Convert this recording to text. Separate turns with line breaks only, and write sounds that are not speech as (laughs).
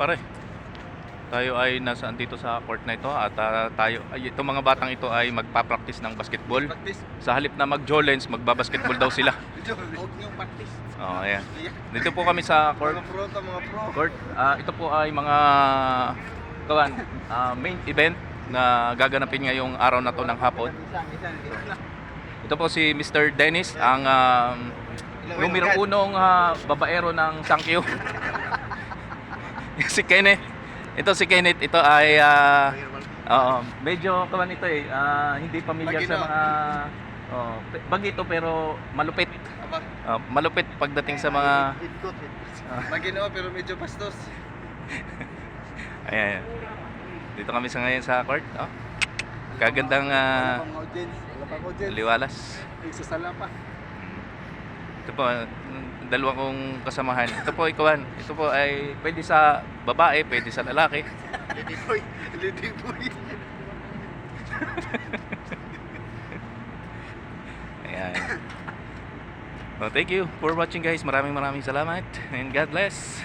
Pare, tayo ay nasaan dito sa court na ito at ah, tayo, ay, itong mga batang ito ay magpa-practice ng basketball.
Practice.
Sa halip na mag-jolens, magbabasketball daw sila. (laughs)
Huwag niyong practice.
Oh, ayan. Dito po kami sa court.
Mga pro to, mga pro.
Court, ah, ito po ay mga kawan, ah, main event na gaganapin ngayong araw na to ng hapon. Ito po si Mr. Dennis, ang um, numero unong ah, babaero ng Sankyo. (laughs) (laughs) si Kenneth. Ito si Kenneth, ito ay ah, oo, medyo kawan ito eh, ah, hindi pamilyar sa
Bagino.
mga oh, pe- bagito pero malupit. Ah, malupit pagdating sa mga
Ikot. Magino pero medyo bastos. (laughs)
ayan. ayan. Dito kami sa ngayon sa court, oh. Kagandang ah,
Wala pang audience. Wala pang audience.
liwalas.
Nagsasala pa.
Ito po, dalawa kong kasamahan. Ito po, ikawan. Ito po ay pwede sa babae, pwede sa lalaki.
Lady boy. Lady boy.
Ayan. Well, thank you for watching guys. Maraming maraming salamat. And God bless.